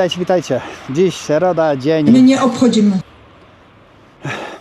Witajcie, witajcie. Dziś środa, dzień. My nie obchodzimy.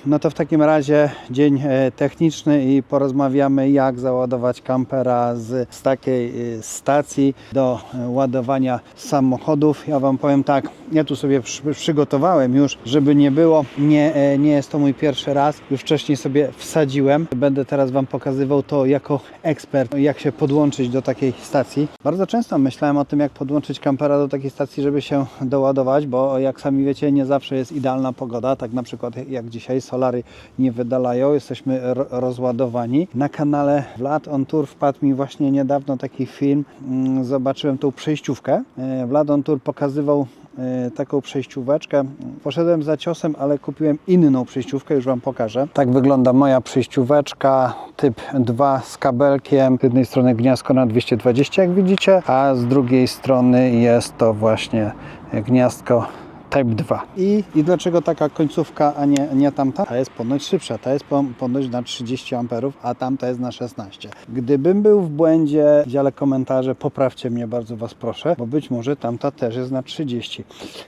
No to w takim razie dzień e, techniczny i porozmawiamy jak załadować kampera z, z takiej e, stacji do e, ładowania samochodów. Ja Wam powiem tak, ja tu sobie przy, przygotowałem już, żeby nie było. Nie, nie jest to mój pierwszy raz. Już wcześniej sobie wsadziłem. Będę teraz Wam pokazywał to jako ekspert, jak się podłączyć do takiej stacji. Bardzo często myślałem o tym, jak podłączyć kampera do takiej stacji, żeby się doładować, bo jak sami wiecie, nie zawsze jest idealna pogoda. Tak na przykład jak dzisiaj solary nie wydalają, jesteśmy ro- rozładowani. Na kanale Vlad on Tour wpadł mi właśnie niedawno taki film. Mm, Zobaczyłem tą przejściówkę. E, Vlad on Tour pokazywał e, taką przejścióweczkę. Poszedłem za ciosem, ale kupiłem inną przejściówkę, już Wam pokażę. Tak wygląda moja przejścióweczka, typ 2 z kabelkiem. Z jednej strony gniazdko na 220, jak widzicie, a z drugiej strony jest to właśnie gniazdko Type 2. I, I dlaczego taka końcówka, a nie, nie tamta? Ta jest ponoć szybsza, ta jest po- ponoć na 30 amperów, a tamta jest na 16. Gdybym był w błędzie w dziale komentarze, poprawcie mnie, bardzo Was proszę, bo być może tamta też jest na 30.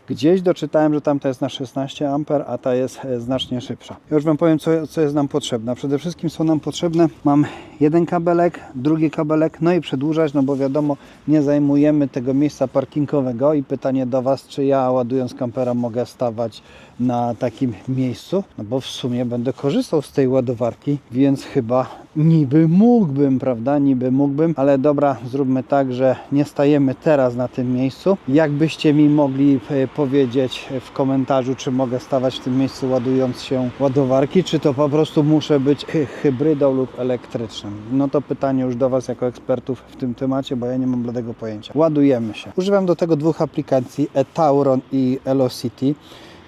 Gdzieś doczytałem, że tamta jest na 16 amper, a ta jest e, znacznie szybsza. Już Wam powiem, co, co jest nam potrzebne. Przede wszystkim są nam potrzebne, mam jeden kabelek, drugi kabelek, no i przedłużać, no bo wiadomo, nie zajmujemy tego miejsca parkingowego i pytanie do Was, czy ja ładując kampera mogę stawać na takim miejscu, no bo w sumie będę korzystał z tej ładowarki, więc chyba niby mógłbym, prawda, niby mógłbym, ale dobra, zróbmy tak, że nie stajemy teraz na tym miejscu. Jakbyście mi mogli e, powiedzieć w komentarzu, czy mogę stawać w tym miejscu ładując się ładowarki, czy to po prostu muszę być hy- hybrydą lub elektrycznym. No to pytanie już do Was jako ekspertów w tym temacie, bo ja nie mam bladego pojęcia. Ładujemy się. Używam do tego dwóch aplikacji, eTauron i Elocity.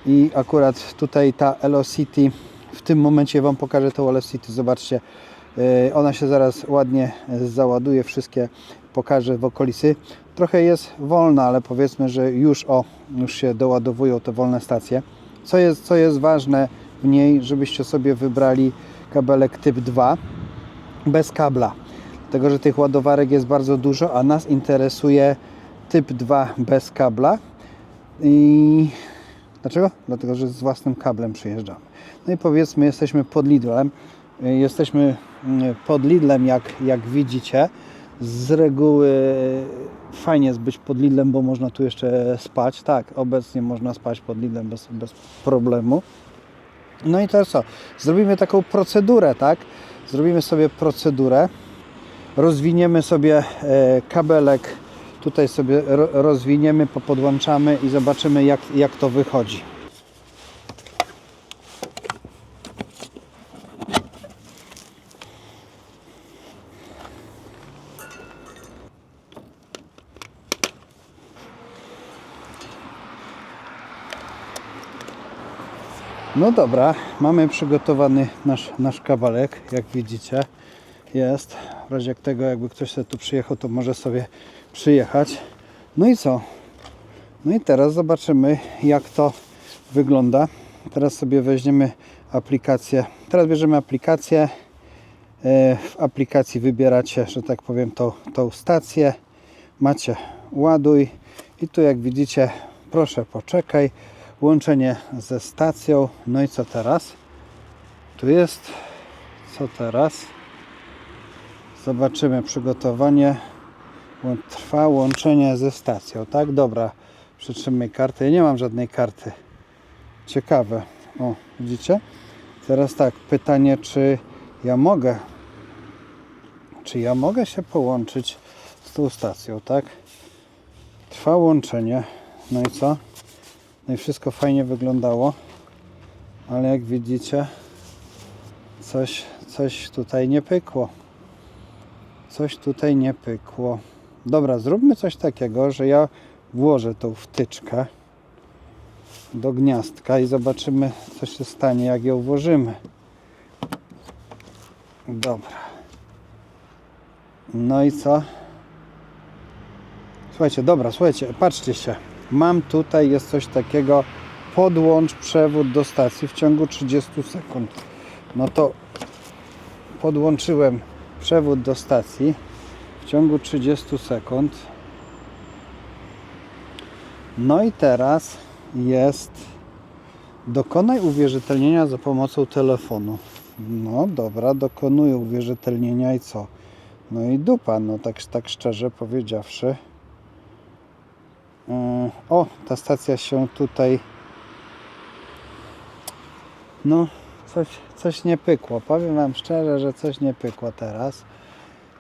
I akurat tutaj ta Elocity, w tym momencie Wam pokażę tą Elocity, zobaczcie, ona się zaraz ładnie załaduje, wszystkie pokażę w okolicy. Trochę jest wolna, ale powiedzmy, że już o, już się doładowują te wolne stacje. Co jest, co jest ważne w niej, żebyście sobie wybrali kabelek typ 2 bez kabla. Dlatego, że tych ładowarek jest bardzo dużo, a nas interesuje typ 2 bez kabla. I dlaczego? Dlatego, że z własnym kablem przyjeżdżamy. No i powiedzmy, jesteśmy pod Lidlem. Jesteśmy mm, pod Lidlem, jak, jak widzicie. Z reguły fajnie jest być pod Lidlem, bo można tu jeszcze spać. Tak, obecnie można spać pod Lidlem bez, bez problemu. No i teraz co? Zrobimy taką procedurę, tak? Zrobimy sobie procedurę. Rozwiniemy sobie e, kabelek. Tutaj sobie ro, rozwiniemy, popodłączamy i zobaczymy jak, jak to wychodzi. No dobra, mamy przygotowany nasz, nasz kawałek, jak widzicie. Jest. W razie jak tego, jakby ktoś sobie tu przyjechał, to może sobie przyjechać. No i co? No i teraz zobaczymy, jak to wygląda. Teraz sobie weźmiemy aplikację. Teraz bierzemy aplikację. E, W aplikacji wybieracie, że tak powiem, tą, tą stację. Macie ładuj i tu jak widzicie, proszę poczekaj. Łączenie ze stacją. No i co teraz? Tu jest. Co teraz? Zobaczymy przygotowanie. Trwa łączenie ze stacją, tak? Dobra. Przytrzymaj kartę. Ja nie mam żadnej karty. Ciekawe. O, widzicie? Teraz tak, pytanie, czy ja mogę, czy ja mogę się połączyć z tą stacją, tak? Trwa łączenie. No i co? No i wszystko fajnie wyglądało, ale jak widzicie, coś, coś tutaj nie pykło. Coś tutaj nie pykło. Dobra, zróbmy coś takiego, że ja włożę tą wtyczkę do gniazdka i zobaczymy, co się stanie, jak ją włożymy. Dobra. No i co? Słuchajcie, dobra, słuchajcie, patrzcie się. Mam tutaj, jest coś takiego, podłącz przewód do stacji w ciągu 30 sekund. No to podłączyłem przewód do stacji w ciągu 30 sekund. No i teraz jest dokonaj uwierzytelnienia za pomocą telefonu. No dobra, dokonuję uwierzytelnienia i co? No i dupa, no tak, tak szczerze powiedziawszy. O, ta stacja się tutaj. No, coś, coś nie pykło. Powiem Wam szczerze, że coś nie pykło teraz.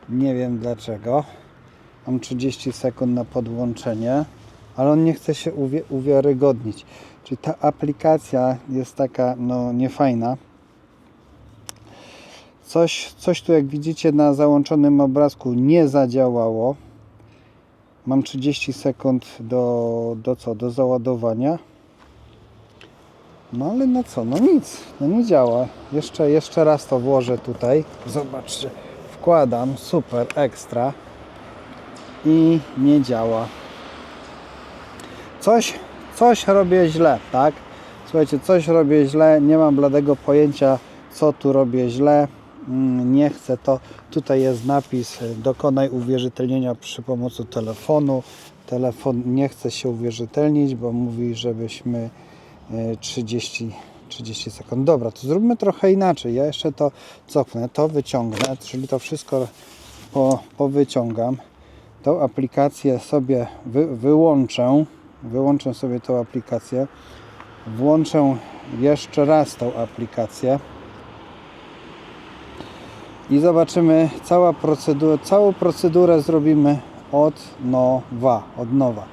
Nie wiem dlaczego. Mam 30 sekund na podłączenie, ale on nie chce się uwie- uwiarygodnić. Czyli ta aplikacja jest taka, no, niefajna. Coś, coś tu, jak widzicie na załączonym obrazku, nie zadziałało. Mam 30 sekund do, do co? Do załadowania. No ale no co? No nic. No nie działa. Jeszcze, jeszcze raz to włożę tutaj. Zobaczcie. Wkładam. Super. Ekstra. I nie działa. Coś, coś robię źle, tak? Słuchajcie, coś robię źle. Nie mam bladego pojęcia, co tu robię źle. Mm, Nie chcę to. Tutaj jest napis y, dokonaj uwierzytelnienia przy pomocy telefonu. Telefon nie chce się uwierzytelnić, bo mówi, żebyśmy y, 30, 30 sekund. Dobra, to zróbmy trochę inaczej. Ja jeszcze to cofnę, to wyciągnę, czyli to wszystko po, powyciągam. Tą aplikację sobie wy, wyłączę. Wyłączę sobie tą aplikację. Włączę jeszcze raz tą aplikację i zobaczymy cała procedura, całą procedurę zrobimy od nowa, od nowa.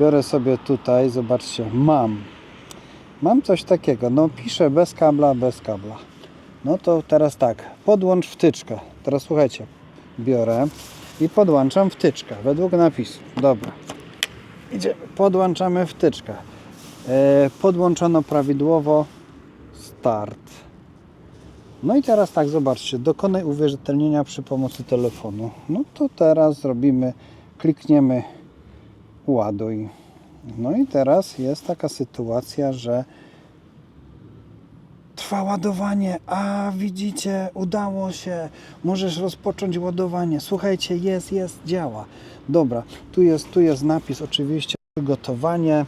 Biorę sobie tutaj, zobaczcie, mam. Mam coś takiego, no piszę bez kabla, bez kabla. No to teraz tak, podłącz wtyczkę. Teraz słuchajcie, biorę i podłączam wtyczkę według napisu. Dobra. Idziemy, podłączamy wtyczkę. E, podłączono prawidłowo. Start. No i teraz tak, zobaczcie, dokonaj uwierzytelnienia przy pomocy telefonu. No to teraz zrobimy, klikniemy ładuj. No i teraz jest taka sytuacja, że trwa ładowanie. A widzicie, udało się. Możesz rozpocząć ładowanie. Słuchajcie, jest, jest, działa. Dobra, tu jest, tu jest napis oczywiście przygotowanie.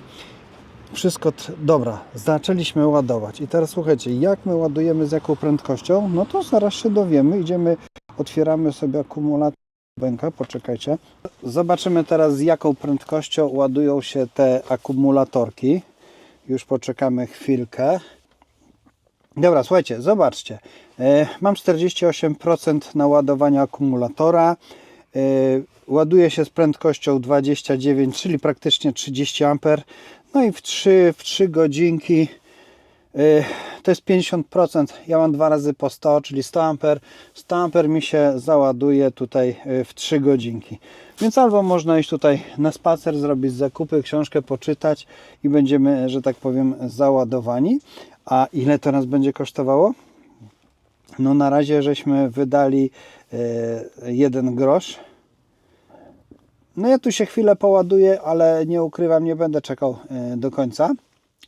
Wszystko, dobra, zaczęliśmy ładować. I teraz słuchajcie, jak my ładujemy, z jaką prędkością? No to zaraz się dowiemy. Idziemy, otwieramy sobie akumulator bęka, poczekajcie. Zobaczymy teraz, z jaką prędkością ładują się te akumulatorki. Już poczekamy chwilkę. Dobra, słuchajcie, zobaczcie. E, Mam 48% naładowania akumulatora. E, Ładuje się z prędkością 29, czyli praktycznie 30 A. No i w 3, w 3 godzinki e, to jest 50%. Ja mam dwa razy po 100, czyli 100 A. 100 A mi się załaduje tutaj e, w 3 godzinki. Więc albo można iść tutaj na spacer, zrobić zakupy, książkę poczytać i będziemy, że tak powiem, załadowani. A ile to nas będzie kosztowało? No na razie żeśmy wydali e, jeden grosz. No ja tu się chwilę poładuję, ale nie ukrywam, nie będę czekał e, do końca.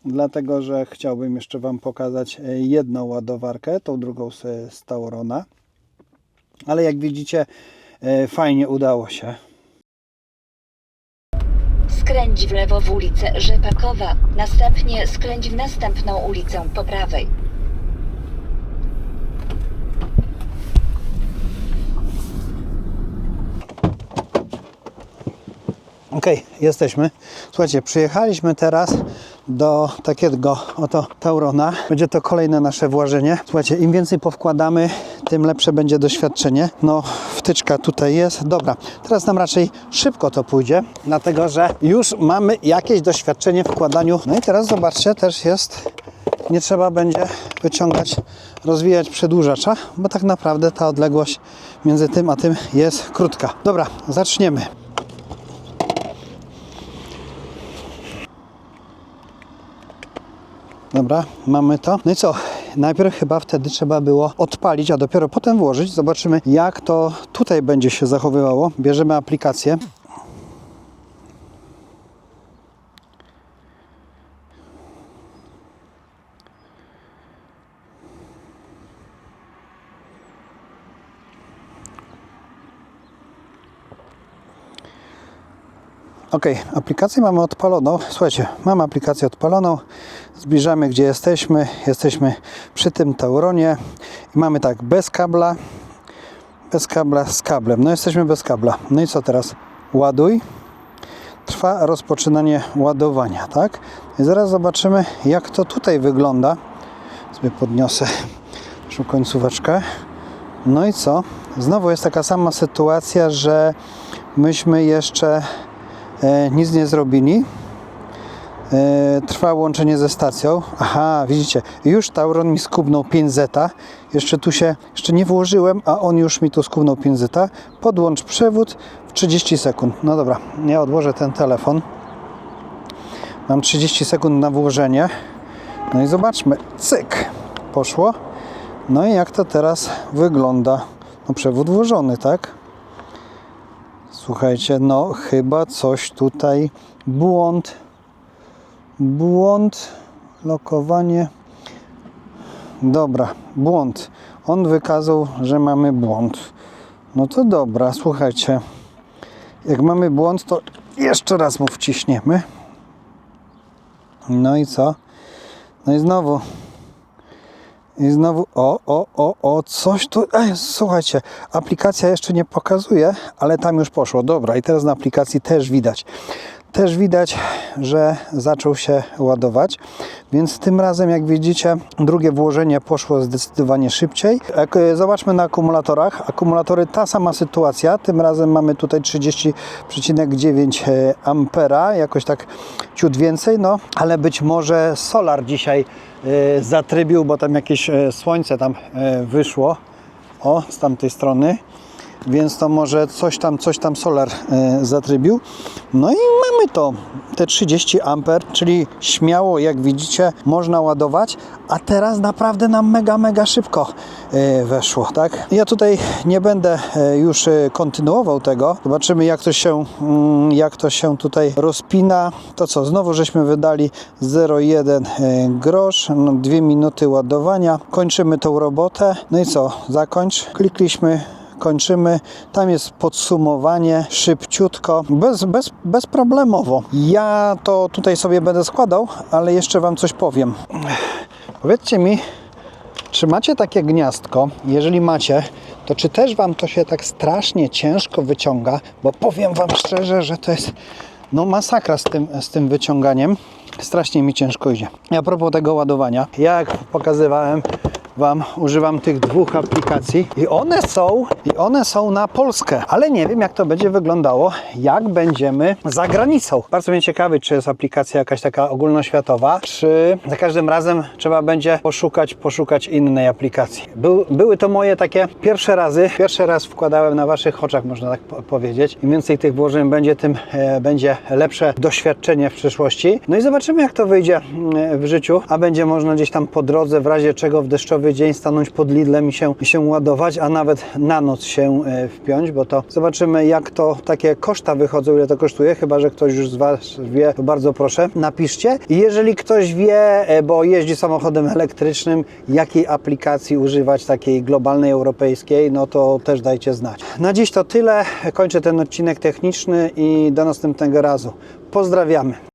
Dlatego, że chciałbym jeszcze Wam pokazać e, jedną ładowarkę, tą drugą z, Taurona. Ale jak widzicie, e, fajnie udało się. Skręć w lewo w ulicę Rzepakowa, następnie skręć w następną ulicę po prawej. Ok, jesteśmy. Słuchajcie, przyjechaliśmy teraz do takiego oto Taurona. Będzie to kolejne nasze włożenie. Słuchajcie, im więcej powkładamy, tym lepsze będzie doświadczenie. No, wtyczka tutaj jest. Dobra, teraz nam raczej szybko to pójdzie, dlatego że już mamy jakieś doświadczenie w wkładaniu. No i teraz zobaczcie, też jest, nie trzeba będzie wyciągać, rozwijać przedłużacza, bo tak naprawdę ta odległość między tym a tym jest krótka. Dobra, zaczniemy. Dobra, mamy to. No i co? Najpierw chyba wtedy trzeba było odpalić, a dopiero potem włożyć. Zobaczymy, jak to tutaj będzie się zachowywało. Bierzemy aplikację. Ok, aplikację mamy odpaloną. Słuchajcie, mam aplikację odpaloną. Zbliżamy gdzie jesteśmy. Jesteśmy przy tym Tauronie i mamy tak bez kabla, bez kabla z kablem. No jesteśmy bez kabla. No i co teraz? Ładuj. Trwa rozpoczynanie ładowania, tak? I zaraz zobaczymy jak to tutaj wygląda. Sobie podniosę naszą końcóweczkę. No i co? Znowu jest taka sama sytuacja, że myśmy jeszcze nic nie zrobili. E, trwa łączenie ze stacją. Aha, widzicie, już Tauron mi skubnął 5 zeta. Jeszcze tu się, jeszcze nie włożyłem, a on już mi tu skubnął 5 zeta. Podłącz przewód w 30 sekund. No dobra, ja odłożę ten telefon. Mam 30 sekund na włożenie. No i zobaczmy. Cyk. Poszło. No i jak to teraz wygląda? No przewód włożony, tak? Słuchajcie, no chyba coś tutaj błąd. Błąd. Lokowanie. Dobra, błąd. On wykazał, że mamy błąd. No to dobra, słuchajcie. Jak mamy błąd, to jeszcze raz mu wciśniemy. No i co? No i znowu. I znowu, o, o, o, o, coś tu. Ej, słuchajcie, aplikacja jeszcze nie pokazuje, ale tam już poszło. Dobra, i teraz na aplikacji też widać. Też widać, że zaczął się ładować, więc tym razem, jak widzicie, drugie włożenie poszło zdecydowanie szybciej. E, Zobaczmy na akumulatorach. Akumulatory ta sama sytuacja. Tym razem mamy tutaj 30,9 e, ampera, jakoś tak ciut więcej, no, ale być może solar dzisiaj e, zatrybił, bo tam jakieś słońce tam wyszło. O, z tamtej strony więc to może coś tam, coś tam solar e, zatrybił. No i mamy to, te 30 amper, czyli śmiało, jak widzicie, można ładować, a teraz naprawdę nam mega, mega szybko e, weszło, tak? Ja tutaj nie będę e, już kontynuował tego. Zobaczymy, jak to się, mm, jak to się tutaj rozpina. To co, znowu żeśmy wydali 0,1 e, grosz, no, minuty ładowania. Kończymy tą robotę. No i co, zakończ. Klikliśmy kończymy. Tam jest podsumowanie szybciutko, bez, bez, bezproblemowo. Ja to tutaj sobie będę składał, ale jeszcze Wam coś powiem. Powiedzcie mi, czy macie takie gniazdko? Jeżeli macie, to czy też Wam to się tak strasznie ciężko wyciąga? Bo powiem Wam szczerze, że to jest no masakra z tym, z tym wyciąganiem. Strasznie mi ciężko idzie. A propos tego ładowania, jak pokazywałem Wam, używam tych dwóch aplikacji i one są, i one są na Polskę, ale nie wiem jak to będzie wyglądało, jak będziemy za granicą. Bardzo mnie ciekawy, czy jest aplikacja jakaś taka ogólnoświatowa, czy za każdym razem trzeba będzie poszukać, poszukać innej aplikacji. Był, były to moje takie pierwsze razy, pierwszy raz wkładałem na Waszych oczach, można tak po- powiedzieć. Im więcej tych włożeń będzie, tym e, będzie lepsze doświadczenie w przyszłości. No i zobaczymy jak to wyjdzie mm, w życiu, a będzie można gdzieś tam po drodze, w razie czego w deszczowy dzień stanąć pod Lidlem i się, się ładować, a nawet na noc się e, wpiąć, bo to zobaczymy jak to takie koszta wychodzą, ile to kosztuje, chyba że ktoś już z Was wie, to bardzo proszę, napiszcie. Jeżeli ktoś wie, e, bo jeździ samochodem elektrycznym, jakiej aplikacji używać, takiej globalnej, europejskiej, no to też dajcie znać. Na dziś to tyle, kończę ten odcinek techniczny i do następnego razu. Pozdrawiamy.